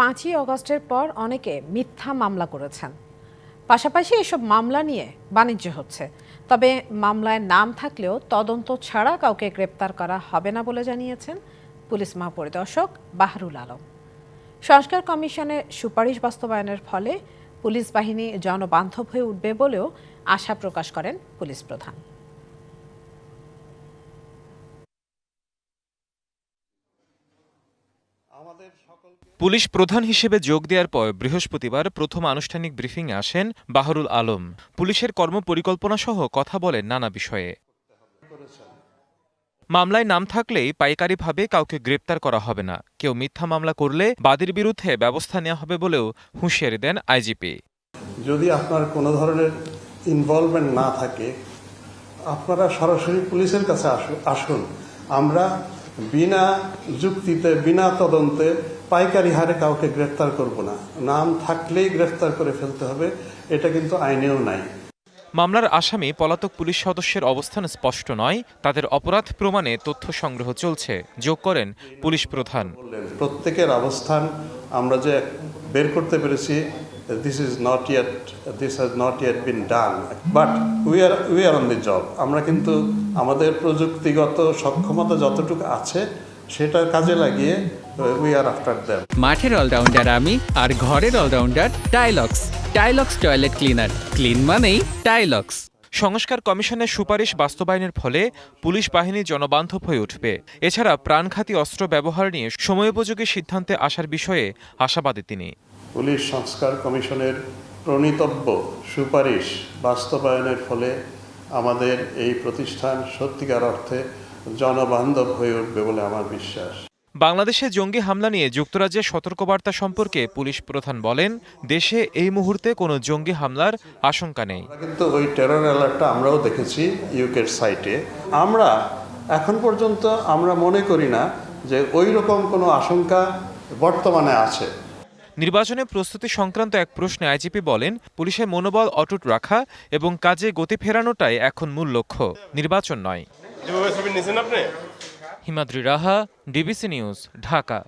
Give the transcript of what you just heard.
পাঁচই অগস্টের পর অনেকে মিথ্যা মামলা করেছেন। পাশাপাশি এসব মামলা নিয়ে বাণিজ্য হচ্ছে। তবে মামলায় নাম থাকলেও তদন্ত ছাড়া কাউকে গ্রেপ্তার করা হবে না বলে জানিয়েছেন পুলিশ মহাপরিদর্শক বাহরুল আলম। সংস্কার কমিশনের সুপারিশ বাস্তবায়নের ফলে পুলিশ বাহিনী জনবান্ধব হয়ে উঠবে বলেও আশা প্রকাশ করেন পুলিশ প্রধান। পুলিশ প্রধান হিসেবে যোগ দেওয়ার পর বৃহস্পতিবার প্রথম আনুষ্ঠানিক ব্রিফিংয়ে আসেন বাহরুল আলম। পুলিশের কর্মপরিকল্পনা সহ কথা বলেন নানা বিষয়ে। মামলায় নাম থাকলেই পাইকারিভাবে কাউকে গ্রেপ্তার করা হবে না। কেউ মিথ্যা মামলা করলে বাদীর বিরুদ্ধে ব্যবস্থা নেওয়া হবে বলেও হুঁশিয়ারি দেন আইজিপি। যদি আপনার কোনো ধরনের ইনভলভমেন্ট না থাকে আপনারা সরাসরি পুলিশের কাছে আসুন। আমরা বিনা যুক্তিতে বিনা তদন্তে পাইকারি হারে কাউকে গ্রেফতার করব না। নাম থাকলেই গ্রেফতার করে ফেলতে হবে এটা কিন্তু আইনেও নাই। মামলার আসামি পলাতক পুলিশ সদস্যের অবস্থান স্পষ্ট নয় তাদের অপরাধ প্রমাণে তথ্য সংগ্রহ চলছে যোগ করেন পুলিশ প্রধান। প্রত্যেকের অবস্থান আমরা যে বের করতে পেরেছি this is not yet this has not yet been done but we are we are on the job আমরা কিন্তু আমাদের প্রযুক্তিগত সক্ষমতা যতটুকু আছে সেটা কাজে লাগিয়ে উই আর আফটার দ্যাম মাঠের অলরাউন্ডার আমি আর ঘরের allrounder Tilex Tilex toilet cleaner clean মানেই টাইলক্স সংস্কার কমিশনের সুপারিশ বাস্তবায়নের ফলে পুলিশ বাহিনী জনবান্ধব হয়ে উঠবে। এছাড়া প্রাণঘাতী অস্ত্র ব্যবহার নিয়ে সময়োপযোগী সিদ্ধান্তে আসার বিষয়ে আশাবাদী তিনি। পুলিশ সংস্কার কমিশনের প্রণীতব্য সুপারিশ বাস্তবায়নের ফলে আমাদের এই প্রতিষ্ঠান সত্যিকার অর্থে জনবান্ধব হয়ে উঠবে বলে আমার বিশ্বাস। বাংলাদেশে জঙ্গি হামলা নিয়ে যুক্তরাজ্যের সতর্কবার্তা সম্পর্কে পুলিশ প্রধান বলেন দেশে এই মুহূর্তে কোনো জঙ্গি হামলার আশঙ্কা নেই। কিন্তু ওই টেরর অ্যালার্টটা আমরাও দেখেছি ইউকের সাইটে আমরা এখন পর্যন্ত আমরা মনে করি না যে ওই রকম কোনো আশঙ্কা বর্তমানে আছে। নির্বাচনে প্রস্তুতি সংক্রান্ত এক প্রশ্নে আইজিপি বলেন পুলিশের মনোবল অটুট রাখা এবং কাজে গতি ফেরানোটাই এখন মূল লক্ষ্য। নির্বাচন নয়। Himadri Raha DBC news Dhaka.